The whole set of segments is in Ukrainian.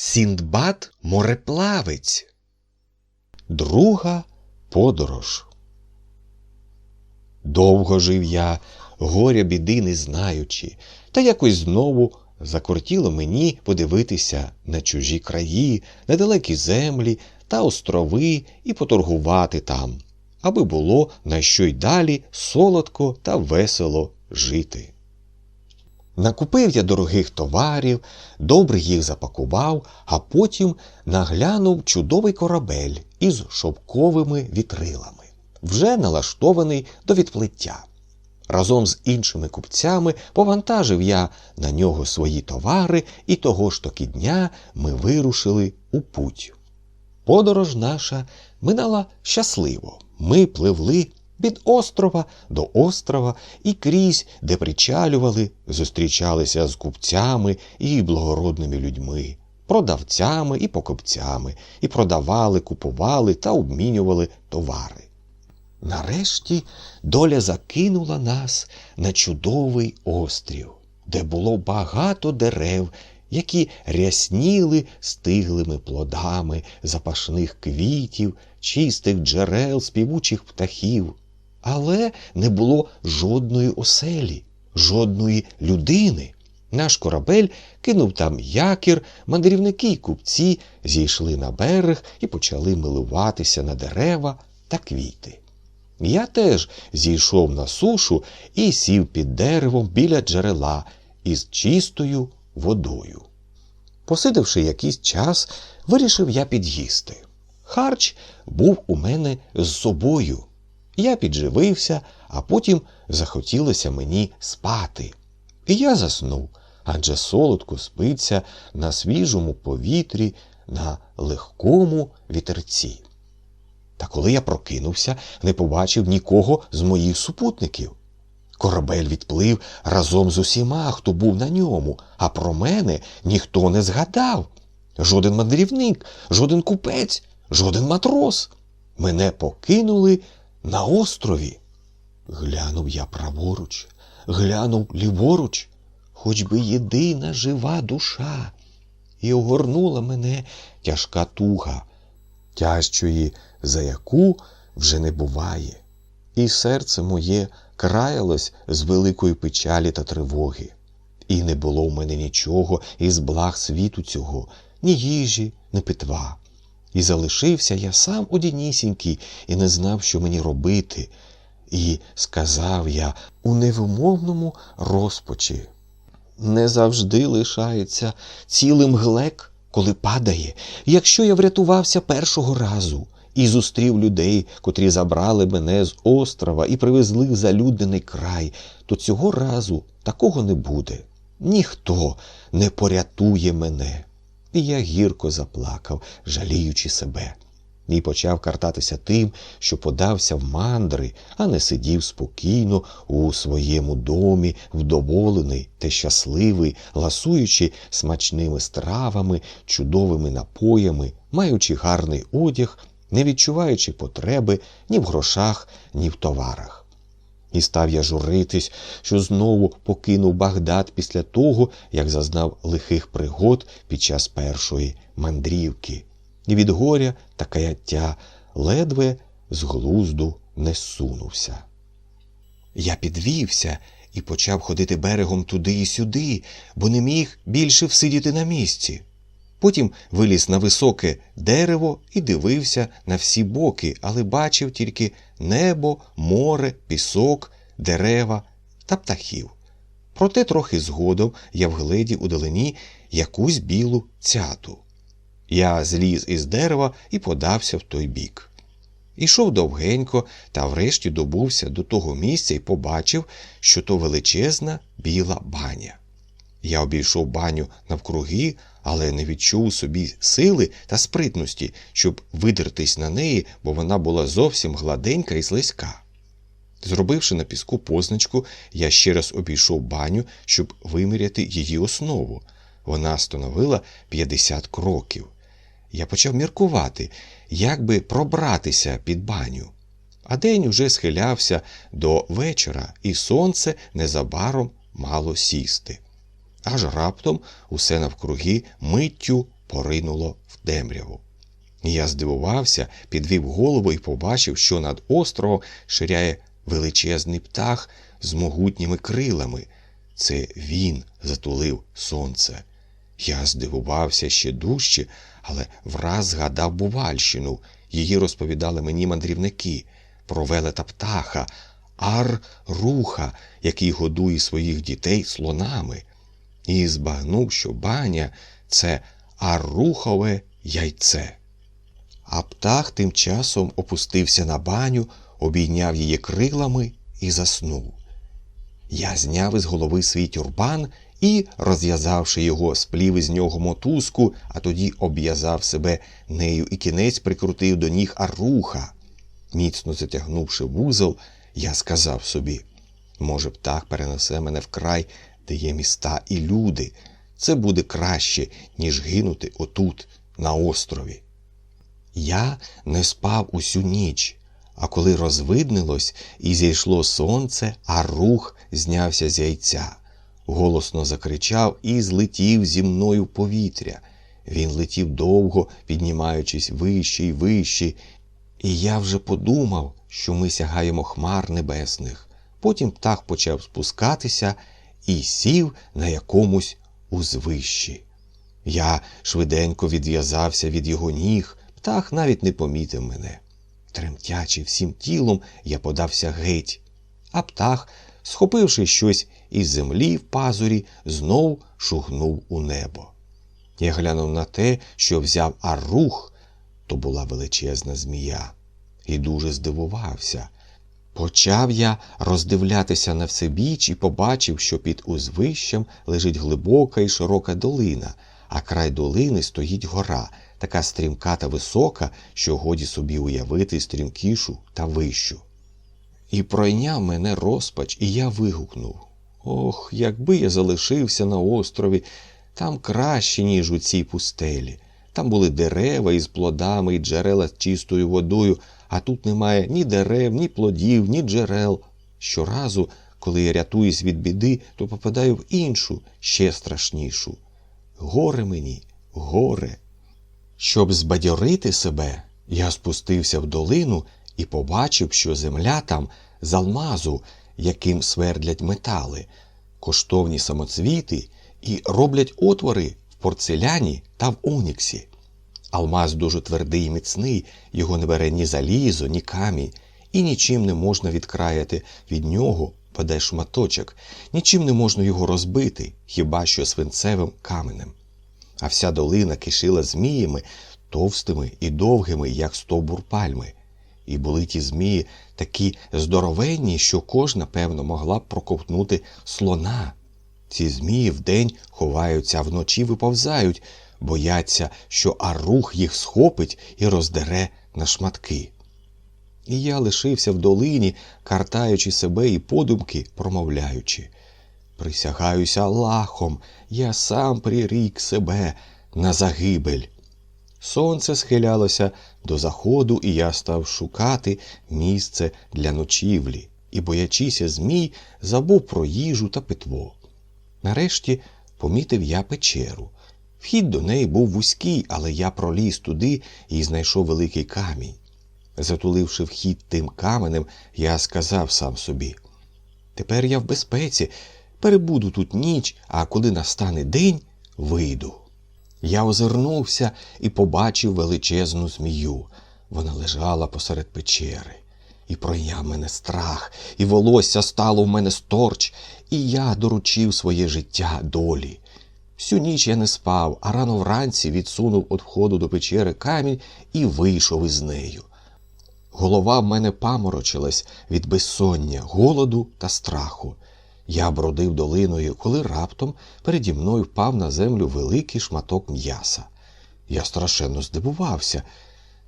Сіндбад мореплавець. Друга подорож. Довго жив я, горя біди не знаючи, та якось знову закортіло мені подивитися на чужі краї, на далекі землі та острови і поторгувати там, аби було на що й далі солодко та весело жити. Накупив я дорогих товарів, добре їх запакував, а потім наглянув чудовий корабель із шовковими вітрилами, вже налаштований до відплиття. Разом з іншими купцями повантажив я на нього свої товари, і того ж таки дня ми вирушили у путь. Подорож наша минала щасливо. Ми пливли від острова до острова і крізь, де причалювали, зустрічалися з купцями і благородними людьми, продавцями і покупцями, і продавали, купували та обмінювали товари. Нарешті доля закинула нас на чудовий острів, де було багато дерев, які рясніли стиглими плодами запашних квітів, чистих джерел, співучих птахів. Але не було жодної оселі, жодної людини. Наш корабель кинув там якір, мандрівники й купці зійшли на берег і почали милуватися на дерева та квіти. Я теж зійшов на сушу і сів під деревом біля джерела із чистою водою. Посидивши якийсь час, вирішив я під'їсти. Харч був у мене з собою. Я підживився, а потім захотілося мені спати. І я заснув, адже солодко спиться на свіжому повітрі, на легкому вітерці. Та коли я прокинувся, не побачив нікого з моїх супутників. Корабель відплив разом з усіма, хто був на ньому, а про мене ніхто не згадав. Жоден мандрівник, жоден купець, жоден матрос. Мене покинули на острові. Глянув я праворуч, глянув ліворуч, хоч би єдина жива душа, і огорнула мене тяжка туга, тяжчої, за яку вже не буває. І серце моє краялось з великої печалі та тривоги. І не було в мене нічого із благ світу цього, ні їжі, ні питва. І залишився я сам одінісінький і не знав, що мені робити. І сказав я у невимовному розпачі. Не завжди лишається цілим глек, коли падає. Якщо я врятувався першого разу і зустрів людей, котрі забрали мене з острова і привезли в залюднений край, то цього разу такого не буде. Ніхто не порятує мене. І я гірко заплакав, жаліючи себе, і почав картатися тим, що подався в мандри, а не сидів спокійно у своєму домі, вдоволений та щасливий, ласуючи смачними стравами, чудовими напоями, маючи гарний одяг, не відчуваючи потреби ні в грошах, ні в товарах. І став я журитись, що знову покинув Багдад після того, як зазнав лихих пригод під час першої мандрівки, і від горя та каяття ледве з глузду не сунувся. Я підвівся і почав ходити берегом туди і сюди, бо не міг більше всидіти на місці. Потім виліз на високе дерево і дивився на всі боки, але бачив тільки небо, море, пісок, дерева та птахів. Проте трохи згодом я вгледів у далині якусь білу цяту. Я зліз із дерева і подався в той бік. Ішов довгенько та врешті добувся до того місця і побачив, що то величезна біла баня. Я обійшов баню навкруги, але не відчув у собі сили та спритності, щоб видертись на неї, бо вона була зовсім гладенька і слизька. Зробивши на піску позначку, я ще раз обійшов баню, щоб виміряти її основу. Вона становила 50 кроків. Я почав міркувати, як би пробратися під баню. А день уже схилявся до вечора, і сонце незабаром мало сісти. Аж раптом усе навкруги миттю поринуло в темряву. Я здивувався, підвів голову і побачив, що над островом ширяє величезний птах з могутніми крилами. Це він затулив сонце. Я здивувався ще дужче, але враз згадав Бувальщину. Її розповідали мені мандрівники про велета птаха, ар-руха, який годує своїх дітей слонами, і збагнув, що баня це аррухове яйце. А птах тим часом опустився на баню, обійняв її крилами і заснув. Я зняв із голови свій тюрбан і, розв'язавши його, сплів із нього мотузку, а тоді обв'язав себе нею і кінець прикрутив до ніг аруха. Міцно затягнувши вузол, я сказав собі може, птах перенесе мене в край, де є міста і люди. Це буде краще, ніж гинути отут, на острові. Я не спав усю ніч, а коли розвиднилось і зійшло сонце, а рух знявся з яйця. Голосно закричав і злетів зі мною повітря. Він летів довго, піднімаючись вище й вище, і я вже подумав, що ми сягаємо хмар небесних. Потім птах почав спускатися і сів на якомусь узвищі. Я швиденько відв'язався від його ніг, птах навіть не помітив мене. Тремтячи всім тілом, я подався геть, а птах, схопивши щось із землі в пазурі, знов шугнув у небо. Я глянув на те, що взяв арух, то була величезна змія, і дуже здивувався. Почав я роздивлятися на всебіч і побачив, що під узвищем лежить глибока і широка долина, а край долини стоїть гора, така стрімка та висока, що годі собі уявити стрімкішу та вищу. І пройняв мене розпач, і я вигукнув Ох, якби я залишився на острові, там краще, ніж у цій пустелі. Там були дерева із плодами і джерела з чистою водою, а тут немає ні дерев, ні плодів, ні джерел. Щоразу, коли я рятуюсь від біди, то попадаю в іншу, ще страшнішу. Горе мені, горе. Щоб збадьорити себе, я спустився в долину і побачив, що земля там з алмазу, яким свердлять метали, коштовні самоцвіти і роблять отвори в порцеляні та в оніксі. Алмаз дуже твердий і міцний, його не бере ні залізо, ні камінь, і нічим не можна відкраяти від нього паде шматочок, нічим не можна його розбити, хіба що свинцевим каменем. А вся долина кишила зміями, товстими і довгими, як стовбур пальми. І були ті змії такі здоровенні, що кожна, певно, могла б проковтнути слона. Ці змії вдень ховаються, а вночі виповзають, бояться, що арух їх схопить і роздере на шматки. І я лишився в долині, картаючи себе і подумки, промовляючи. Присягаюся Аллахом, я сам прирік себе на загибель. Сонце схилялося до заходу, і я став шукати місце для ночівлі і, боячися змій, забув про їжу та питво. Нарешті помітив я печеру. Вхід до неї був вузький, але я проліз туди і знайшов великий камінь. Затуливши вхід тим каменем, я сказав сам собі тепер я в безпеці, перебуду тут ніч, а коли настане день, вийду. Я озирнувся і побачив величезну змію. Вона лежала посеред печери. І пройняв мене страх, і волосся стало в мене сторч, і я доручив своє життя долі. Всю ніч я не спав, а рано вранці відсунув від входу до печери камінь і вийшов із нею. Голова в мене паморочилась від безсоння, голоду та страху. Я бродив долиною, коли раптом переді мною впав на землю великий шматок м'яса. Я страшенно здивувався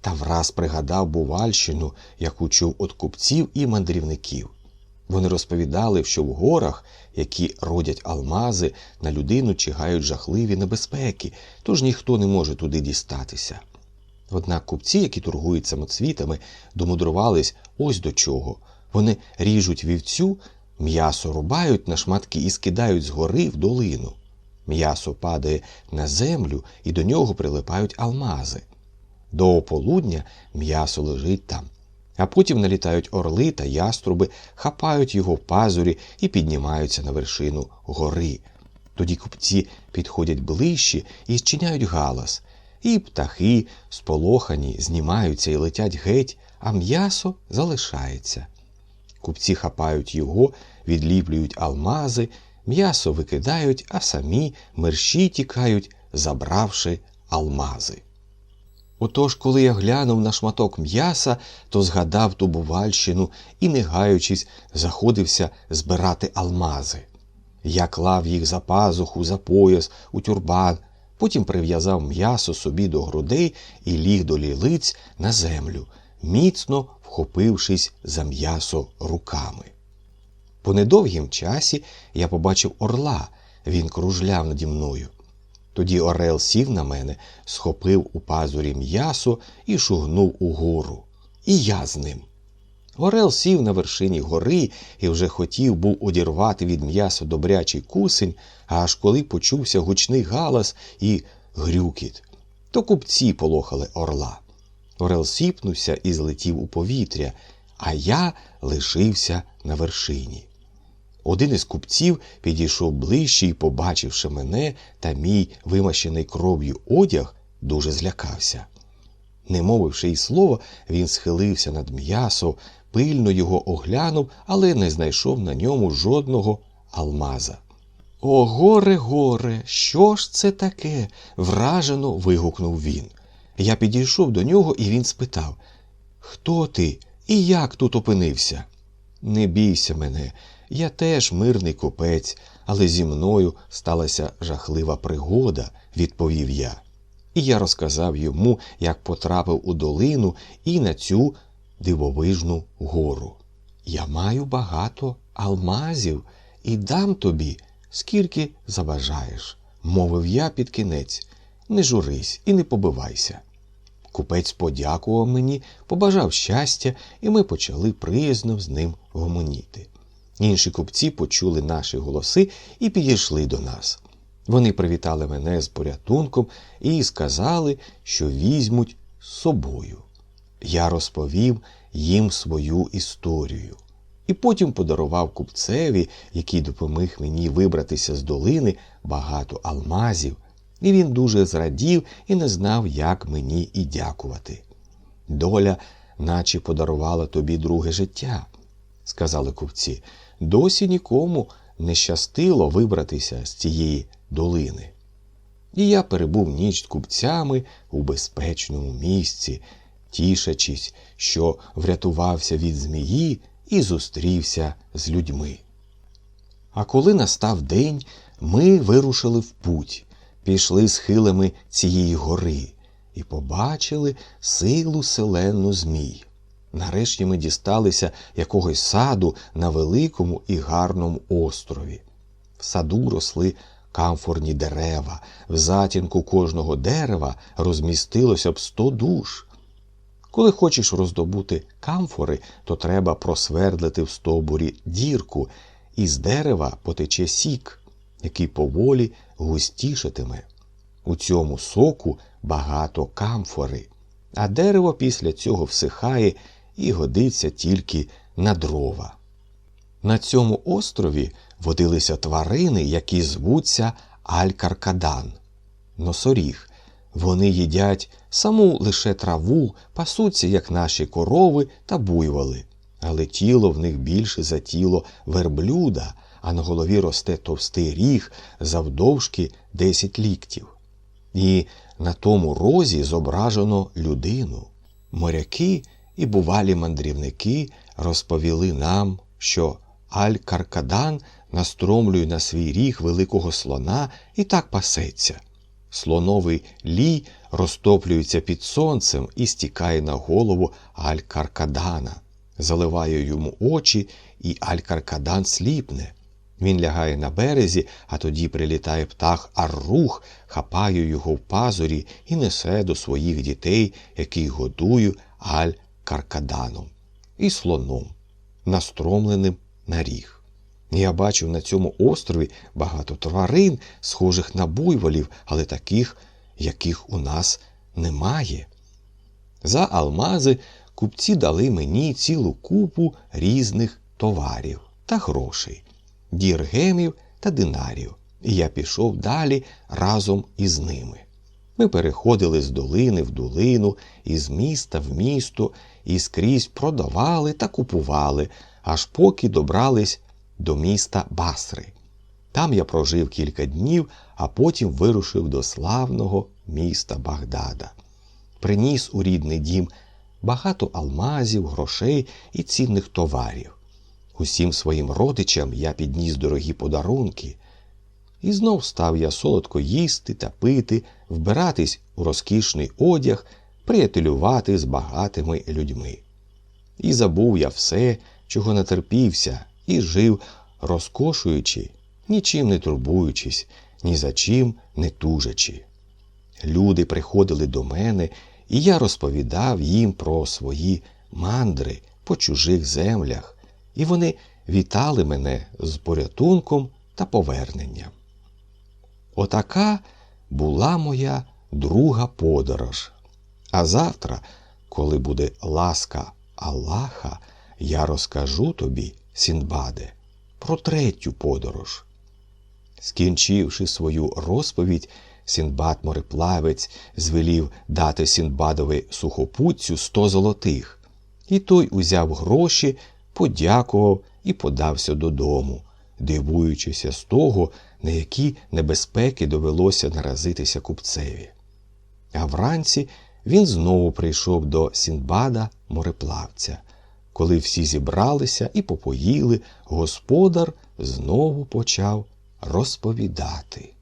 та враз пригадав Бувальщину, яку чув від купців і мандрівників. Вони розповідали, що в горах, які родять алмази, на людину чигають жахливі небезпеки, тож ніхто не може туди дістатися. Однак купці, які торгують самоцвітами, домудрувались ось до чого. Вони ріжуть вівцю, м'ясо рубають на шматки і скидають з гори в долину. М'ясо падає на землю і до нього прилипають алмази. До ополудня м'ясо лежить там, а потім налітають орли та яструби, хапають його в пазурі і піднімаються на вершину гори. Тоді купці підходять ближче і зчиняють галас, і птахи, сполохані, знімаються і летять геть, а м'ясо залишається. Купці хапають його, відліплюють алмази, м'ясо викидають, а самі мерщі тікають, забравши алмази. Отож, коли я глянув на шматок м'яса, то згадав ту бувальщину і, не гаючись, заходився збирати алмази. Я клав їх за пазуху, за пояс, у тюрбан, потім прив'язав м'ясо собі до грудей і ліг до лілиць на землю, міцно вхопившись за м'ясо руками. По недовгім часі я побачив орла, він кружляв наді мною. Тоді Орел сів на мене, схопив у пазурі м'ясо і шугнув угору. І я з ним. Орел сів на вершині гори і вже хотів був одірвати від м'яса добрячий кусень, аж коли почувся гучний галас і грюкіт. То купці полохали орла. Орел сіпнувся і злетів у повітря, а я лишився на вершині. Один із купців підійшов ближче і, побачивши мене та мій вимащений кров'ю одяг, дуже злякався. Не мовивши й слова, він схилився над м'ясо, пильно його оглянув, але не знайшов на ньому жодного алмаза. О, горе, горе, що ж це таке? вражено вигукнув він. Я підійшов до нього, і він спитав Хто ти і як тут опинився? Не бійся мене, я теж мирний купець, але зі мною сталася жахлива пригода, відповів я. І я розказав йому, як потрапив у долину і на цю дивовижну гору. Я маю багато алмазів і дам тобі, скільки забажаєш, мовив я під кінець. Не журись і не побивайся. Купець подякував мені, побажав щастя, і ми почали приязно з ним гомоніти. Інші купці почули наші голоси і підійшли до нас. Вони привітали мене з порятунком і сказали, що візьмуть з собою. Я розповів їм свою історію. І потім подарував купцеві, який допоміг мені вибратися з долини, багато алмазів, і він дуже зрадів і не знав, як мені і дякувати. Доля, наче подарувала тобі друге життя, сказали купці. Досі нікому не щастило вибратися з цієї долини. І я перебув ніч купцями у безпечному місці, тішачись, що врятувався від змії і зустрівся з людьми. А коли настав день, ми вирушили в путь, пішли схилами цієї гори і побачили силу селену змій. Нарешті ми дісталися якогось саду на великому і гарному острові. В саду росли камфорні дерева, в затінку кожного дерева розмістилося б сто душ. Коли хочеш роздобути камфори, то треба просвердлити в стовбурі дірку, і з дерева потече сік, який поволі густішатиме. У цьому соку багато камфори, а дерево після цього всихає і годиться тільки на дрова. На цьому острові водилися тварини, які звуться Алькаркадан, носоріг. Вони їдять саму лише траву, пасуться, як наші корови та буйволи, але тіло в них більше за тіло верблюда, а на голові росте товстий ріг завдовжки 10 ліктів. І на тому розі зображено людину. Моряки і бувалі мандрівники розповіли нам, що Аль-Каркадан настромлює на свій ріг великого слона і так пасеться. Слоновий лій розтоплюється під сонцем і стікає на голову Аль-Каркадана, заливає йому очі, і Аль-Каркадан сліпне. Він лягає на березі, а тоді прилітає птах Аррух, хапає його в пазурі і несе до своїх дітей, які годують Аль-Каркаданом і слоном, настромленим на ріг. Я бачив на цьому острові багато тварин, схожих на буйволів, але таких, яких у нас немає. За алмази купці дали мені цілу купу різних товарів та грошей, діргемів та динарів, і я пішов далі разом із ними. Ми переходили з долини в долину, із міста в місто, і скрізь продавали та купували, аж поки добрались до міста Басри. Там я прожив кілька днів, а потім вирушив до славного міста Багдада. Приніс у рідний дім багато алмазів, грошей і цінних товарів. Усім своїм родичам я підніс дорогі подарунки. І знов став я солодко їсти та пити, вбиратись у розкішний одяг, приятелювати з багатими людьми. І забув я все, чого натерпівся, і жив, розкошуючи, нічим не турбуючись, ні за чим не тужачи. Люди приходили до мене, і я розповідав їм про свої мандри по чужих землях, і вони вітали мене з порятунком та поверненням. Отака була моя друга подорож. А завтра, коли буде ласка Аллаха, я розкажу тобі, Сінбаде, про третю подорож. Скінчивши свою розповідь, Сінбад мореплавець звелів дати Сінбадові сухопутцю сто золотих, і той узяв гроші, подякував і подався додому, дивуючися з того, на які небезпеки довелося наразитися купцеві. А вранці він знову прийшов до Сінбада мореплавця. Коли всі зібралися і попоїли, господар знову почав розповідати.